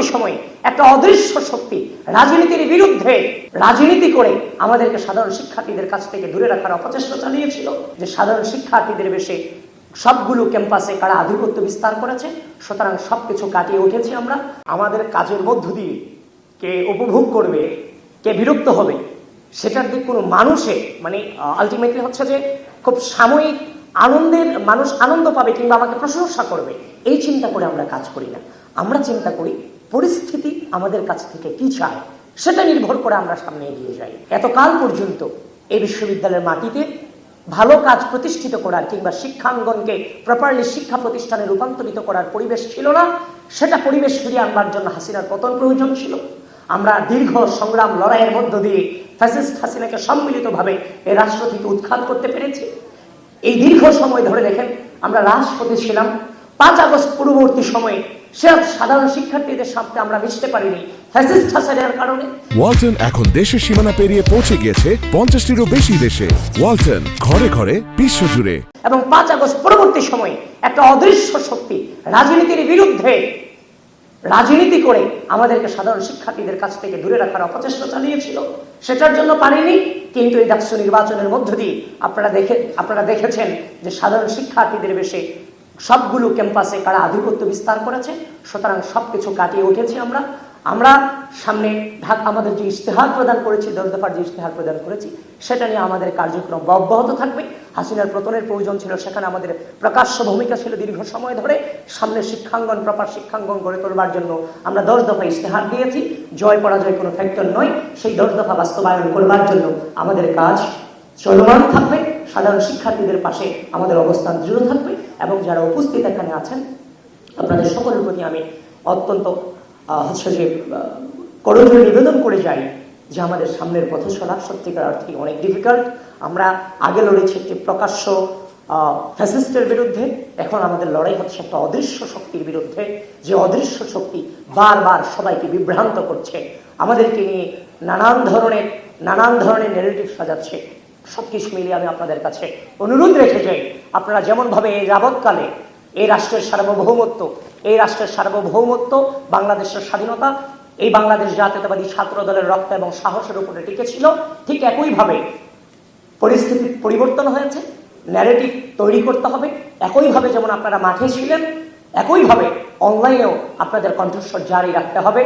পরবর্তী সময়ে একটা অদৃশ্য শক্তি রাজনীতির বিরুদ্ধে রাজনীতি করে আমাদেরকে সাধারণ শিক্ষার্থীদের কাছ থেকে দূরে রাখার অপচেষ্টা চালিয়েছিল, যে সাধারণ শিক্ষার্থীদের বেশে সবগুলো ক্যাম্পাসে কারা আধিপত্য বিস্তার করেছে, সুতরাং সবকিছু কাটিয়ে উঠেছি আমরা। আমাদের কাজের মধ্য দিয়ে কে উপভোগ করবে, কে বিরক্ত হবে, সেটার দিক কোনো মানুষে মানে আলটিমেটলি হচ্ছে যে খুব সাময়িক আনন্দের, মানুষ আনন্দ পাবে কিংবা আমাকে প্রশংসা করবে, এই চিন্তা করে আমরা কাজ করি না। আমরা চিন্তা করি পরিস্থিতি আমাদের কাছ থেকে কি চায়, সেটা নির্ভর করে আমরা সামনে এগিয়ে যাই। এতকাল পর্যন্ত এই বিশ্ববিদ্যালয়ের মাটিতে ভালো কাজ প্রতিষ্ঠিত করার কিংবা শিক্ষাঙ্গনকে প্রপারলি শিক্ষা প্রতিষ্ঠানে রূপান্তরিত করার পরিবেশ ছিল না, সেটা পরিবেশ ফিরিয়ে আনবার জন্য হাসিনার পতন প্রয়োজন ছিল। আমরা দীর্ঘ সংগ্রাম লড়াইয়ের মধ্য দিয়ে ফ্যাসিস্ট হাসিনাকে সম্মিলিতভাবে এই রাষ্ট্র থেকে উৎখাত করতে পেরেছি। এই দীর্ঘ সময় ধরে দেখেন, আমরা রাজপথে ছিলাম। পাঁচ আগস্ট পূর্ববর্তী সময়ে সে সাধারণ শিক্ষার্থীদের সাথে আমরা মিশতে পারিনি কারণে। ওয়ালটন এখন দেশের সীমানা পেরিয়ে পৌঁছে গিয়েছে পঞ্চাশটিরও বেশি দেশে। ওয়ালটন ঘরে ঘরে বিশ্বজুড়ে। এবং পাঁচ আগস্ট পরবর্তী সময়ে একটা অদৃশ্য শক্তি রাজনীতির বিরুদ্ধে রাজনীতি করে আমাদেরকে সাধারণ শিক্ষার্থীদের কাছ থেকে দূরে রাখার অপচেষ্টা চালিয়েছিল। সেটার জন্য পারেনি কিন্তু এই ডাকসু নির্বাচনের মধ্য দিয়ে আপনারা দেখে আপনারা দেখেছেন যে সাধারণ শিক্ষার্থীদের বেশে সবগুলো ক্যাম্পাসে কারা আধিপত্য বিস্তার করেছে, সুতরাং সবকিছু কাটিয়ে উঠেছি আমরা। আমরা সামনে ঢাকা আমাদের যে ইশতেহার প্রদান করেছি দশ দফার যে ইশতেহার প্রদান করেছি, সেটা নিয়ে আমাদের কার্যক্রম অব্যাহত থাকবে। হাসিনার প্রতনের প্রয়োজন ছিল, সেখানে আমাদের প্রকাশ্য ভূমিকা ছিল দীর্ঘ সময় ধরে। সামনে শিক্ষাঙ্গন, প্রপার শিক্ষাঙ্গন গড়ে তোলবার জন্য আমরা দশ দফা ইশতেহার দিয়েছি। জয় পরাজয় কোনো ফ্যাক্টর নয়, সেই দশ দফা বাস্তবায়ন করবার জন্য আমাদের কাজ চলমান থাকবে। সাধারণ শিক্ষার্থীদের পাশে আমাদের অবস্থান দৃঢ় থাকবে এবং যারা উপস্থিত এখানে আছেন, আপনাদের সকলের প্রতি আমি অত্যন্ত হচ্ছে যে করণীয় নিবেদন করে যাই যে আমাদের সামনের পথ চলা সত্যিকার অর্থে অনেক ডিফিকাল্ট আমরা আগে লড়েছি একটি প্রকাশ্য ফ্যাসিস্টের বিরুদ্ধে, এখন আমাদের লড়াই হচ্ছে একটা অদৃশ্য শক্তির বিরুদ্ধে, যে অদৃশ্য শক্তি বারবার সবাইকে বিভ্রান্ত করছে। আমাদেরকে নিয়ে নানান ধরনের নানান ধরনের নেগেটিভ সাজাচ্ছে। সব কিছু মিলিয়ে আমি আপনাদের কাছে অনুরোধ রেখে যাই। আপনারা যেমনভাবে এই যাবৎকালে এই রাষ্ট্রের সার্বভৌমত্ব, এই রাষ্ট্রের সার্বভৌমত্ব, বাংলাদেশের স্বাধীনতা, এই বাংলাদেশ জাতীয়তাবাদী ছাত্র দলের রক্ত এবং সাহসের উপরে টিকেছিল, ঠিক একইভাবে পরিস্থিতি পরিবর্তন হয়েছে ন্যারেটিভ তৈরি করতে হবে। একইভাবে যেমন আপনারা মাঠে ছিলেন, একইভাবে অনলাইনেও আপনাদের কণ্ঠস্বর জারি রাখতে হবে।